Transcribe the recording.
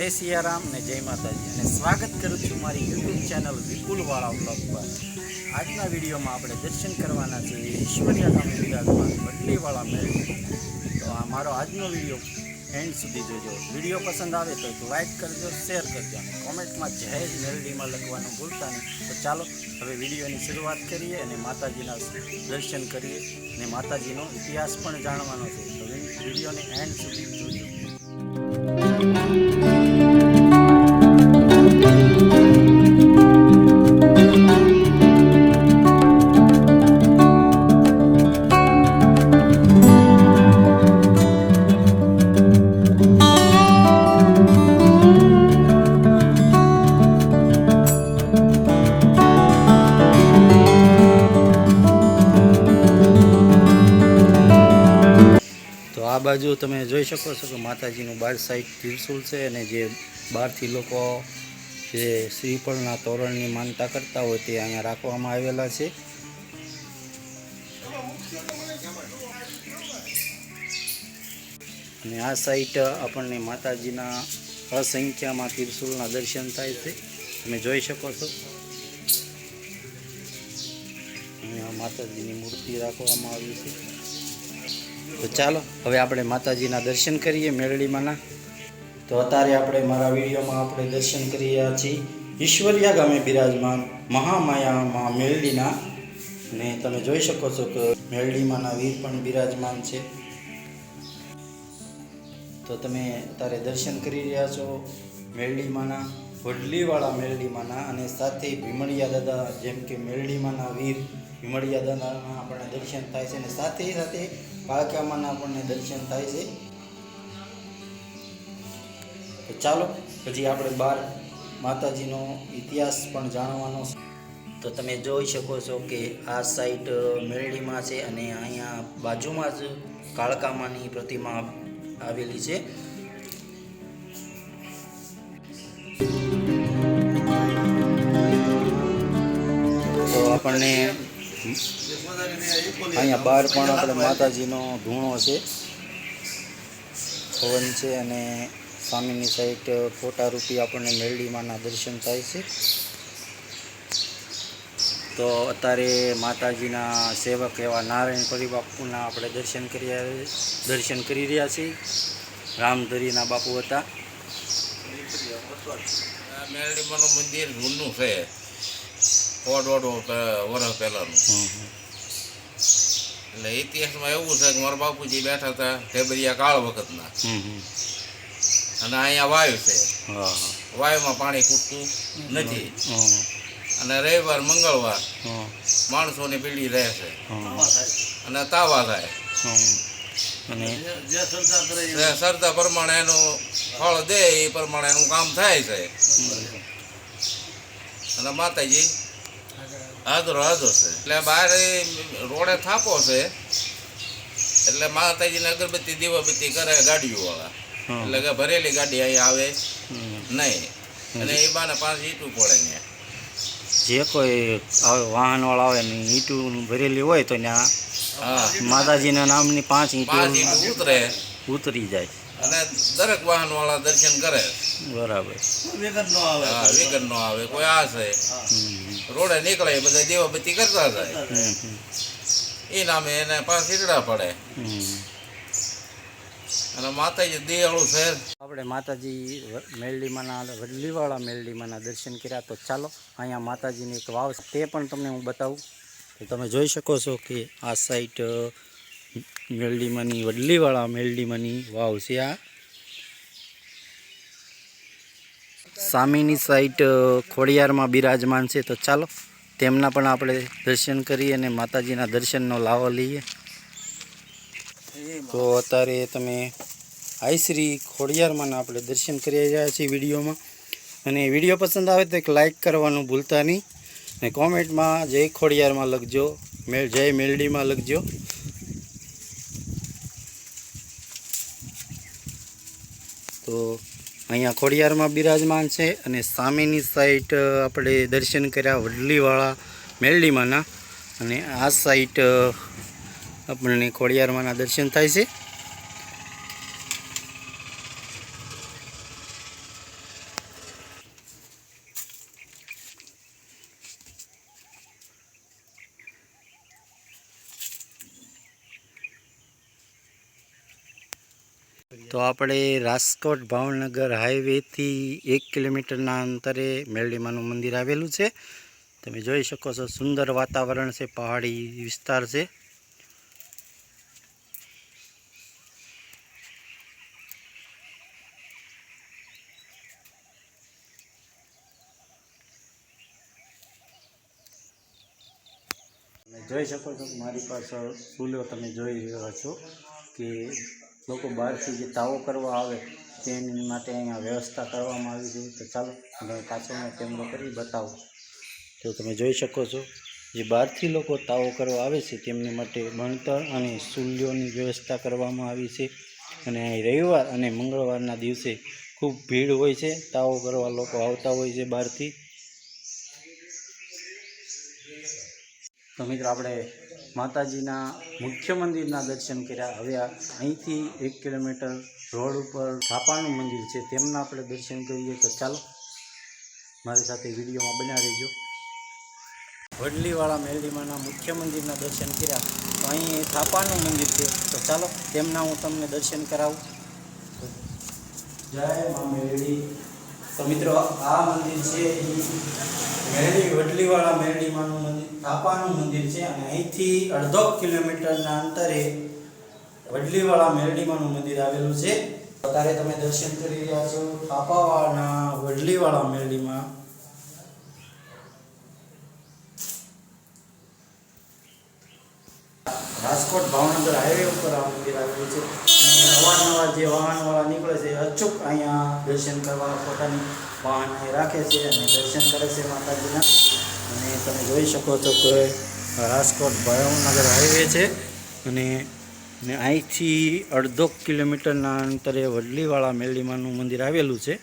જય સિયારામ ને જય માતાજી. અને સ્વાગત કરું છું મારી યુટ્યુબ ચેનલ વિપુલવાળા બ્લોગ પર. આજના વિડીયોમાં આપણે દર્શન કરવાના છે ઈશ્વરિયા ગામે વિરાજમાન બદલીવાળા મેળ તો આ મારો આજનો વીડિયો એન્ડ સુધી જોજો. વીડિયો પસંદ આવે તો લાઈક કરજો શેર કરજો અને કોમેન્ટમાં જય મેલડીમાં લખવાનું ભૂલતા નહીં. તો ચાલો, હવે વિડીયોની શરૂઆત કરીએ અને માતાજીના દર્શન કરીએ અને માતાજીનો ઇતિહાસ પણ જાણવાનો છે. તો વિડીયોને એન્ડ સુધી જોજો. આ બાજુ તમે જોઈ શકો છો કે માતાજીનું બાર સાઈડ ત્રિશુલ છે અને જે બહારથી લોકો જે શ્રીફળના તોરણની માનતા કરતા હોય તે અહીંયા રાખવામાં આવેલા છે. અને આ સાઈટ આપણને માતાજીના અસંખ્યામાં ત્રિશુલના દર્શન થાય છે. તમે જોઈ શકો છો. અહીંયા માતાજીની મૂર્તિ રાખવામાં આવી છે. તો ચાલો, હવે આપણે માતાજીના દર્શન કરીએ મેરડીમાંના. તો અત્યારે આપણે મારા વિડીયોમાં આપણે દર્શન કરી રહ્યા છીએ ઈશ્વરિયા ગામે બિરાજમાન મહામાયા માં મેરડીના. ને તમે જોઈ શકો છો કે મેરડીમાંના વીર પણ બિરાજમાન છે. તો તમે અત્યારે દર્શન કરી રહ્યા છો મેરડીમાના, વડલીવાળા મેરડીમાંના અને સાથે ભીમળિયા દાદા, જેમ કે મેરડીમાંના વીર ભીમળિયા દાદાના આપણને દર્શન થાય છે અને સાથે સાથે પાળકામાંના આપણને દર્શન થાય છે. તો ચાલો, પછી આપણે બાર માતાજીનો ઇતિહાસ પણ જાણવાનો તો તમે જોઈ શકો છો કે આ સાઈટ મેરડીમાં છે અને અહીંયા બાજુમાં જ કાળકામાની પ્રતિમા આવેલી છે. તો આપણને અહીંયા બહાર પણ આપણે માતાજીનો ધૂણો છે. હવન છે અને સામેની સાઈડ ફોટા રૂપી આપણને મેરડીમાંના દર્શન થાય છે. તો અત્યારે માતાજીના સેવક એવા નારાયણ પરિબાપુના આપણે દર્શન કરી દર્શન કરી રહ્યા છીએ. રામધરીના બાપુ હતા. મેરડીમાંનું મંદિર જૂનું છે. સો દોઢ વર્ષ પહેલાનું. એટલે ઇતિહાસમાં એવું છે કે મારા બાપુજી બેઠા હતા ઢેબરિયા કાળ વખતના. અને અહીંયા વાયુ છે. વાયુમાં પાણી ખૂટતું નથી. અને રવિવાર મંગળવાર માણસોની પીડી રહે છે. અને તાવા થાય. અને શ્રદ્ધા પ્રમાણે એનું ફળ દે એ પ્રમાણે એનું કામ થાય છે. અને માતાજી હાજરો આદરો છે. એટલે બહાર એ રોડે થાપો છે. એટલે માતાજીને અગરબત્તી દીવાબત્તી કરે ગાડીઓવાળા. એટલે કે ભરેલી ગાડી અહીંયા આવે. હમ. નહીં. અને એ બાને પાંચ ઈટું પડે ને. જે કોઈ આવે વાહનવાળા આવે ને ઈંટું ભરેલી હોય તો ત્યાં હા. માતાજીના નામની પાંચ પાંચ ઈટું ઉતરે. ઉતરી જાય. અને દરેક વાહન વાળા દર્શન કરે. બરાબર. હા વિઘન નો આવે. કોઈ આ છે. રોડે નીકળે એ બધા દેવાબત્તી કરતા જાય. એ નામે એને પાસ ઈટડા પડે. અને માતાજી દયાળુ શહેર આપણે માતાજી મેલડીમાંના વડલીવાળા મેલડીમાંના દર્શન કર્યા તો ચાલો અહીંયા માતાજીની એક વાવ છે. તે પણ તમને હું બતાવું. તો તમે જોઈ શકો છો કે આ સાઈડ મેલડીમાંની વડલીવાળા મેલડીમાંની વાવ છે આ. સામેની સાઈડ ખોડિયારમાં બિરાજમાન છે. તો ચાલો, તેમના પણ આપણે દર્શન કરીએ અને માતાજીના દર્શનનો લાવો લઈએ. તો અત્યારે તમે આઈ શ્રી ખોડિયારમાં આપણે દર્શન કરી રહ્યા છીએ વિડીયોમાં. અને વીડિયો પસંદ આવે તો એક લાઇક કરવાનું ભૂલતા નહીં. અને કોમેન્ટમાં જય ખોડિયારમાં લખજો. જય મેલડીમાં લખજો. તો અહીંયા ખોડિયારમાં બિરાજમાન છે અને સામેની સાઈડ આપણે દર્શન કર્યા વડલીવાળા મેલડીમાંના. અને આ સાઈડ આપણને ખોડિયારમાંના દર્શન થાય છે. તો આપણે રાજકોટ ભાવનગર હાઈવેથી એક કિલોમીટરના અંતરે મેરડીમાનું મંદિર આવેલું છે. તમે જોઈ શકો છો, સુંદર વાતાવરણ છે, પહાડી વિસ્તાર છે. જોઈ શકો છો મારી પાછળ ફૂલો તમે જોઈ રહ્યા છો કે લોકો બહારથી જે તાવો કરવા આવે, તેની માટે અહીંયા વ્યવસ્થા કરવામાં આવી છે. તો ચાલો તમે પાછળનો કેમેરો કરી બતાવો. તો તમે જોઈ શકો છો, જે બહારથી લોકો તાવો કરવા આવે છે, તેમની માટે ભણતર અને સૂલ્યોની વ્યવસ્થા કરવામાં આવી છે. અને અહીં રવિવાર અને મંગળવારના દિવસે ખૂબ ભીડ હોય છે, તાવો કરવા લોકો આવતા હોય છે બહારથી. તો મિત્રો, આપણે માતાજીના મુખ્ય મંદિરના દર્શન કર્યા. હવે અહીંથી એક કિલોમીટર રોડ ઉપર થાપાનું મંદિર છે, તેમના આપણે દર્શન કરીએ તો ચાલો મારી સાથે વિડીયોમાં બન્યા રહેજો. વડલીવાળા મેરડીમાના મુખ્ય મંદિરના દર્શન કર્યા. તો અહીં થાપાનું મંદિર છે, તો ચાલો તેમના હું તમને દર્શન કરાવું. જય મા મેરડી. તો મિત્રો, આ મંદિર છે ઈ મેરડી વડલીવાળા મેરડીમાનું મંદિર, થાપાનું મંદિર છે અને અહીંથી અડધો કિલોમીટરના અંતરે વડલીવાળા મેરડીમાનું મંદિર આવેલું છે. અત્યારે તમે દર્શન કરી રહ્યા છો થાપાવાળાના વડલીવાળા મેરડીમાં. રાજકોટ ભાવનગર હાઈવે ઉપર આ મંદિર આવેલું જે વાહનવાળા નીકળે છે અચૂક અહીંયા દર્શન કરવા પોતાની વાહન રાખે છે અને દર્શન કરે છે માતાજીના. અને તમે જોઈ શકો છો કે રાજકોટ ભાવનગર હાઈવે છે અને અહીંથી અડધો કિલોમીટરના અંતરે વડલીવાળા મેલીમાનું મંદિર આવેલું છે.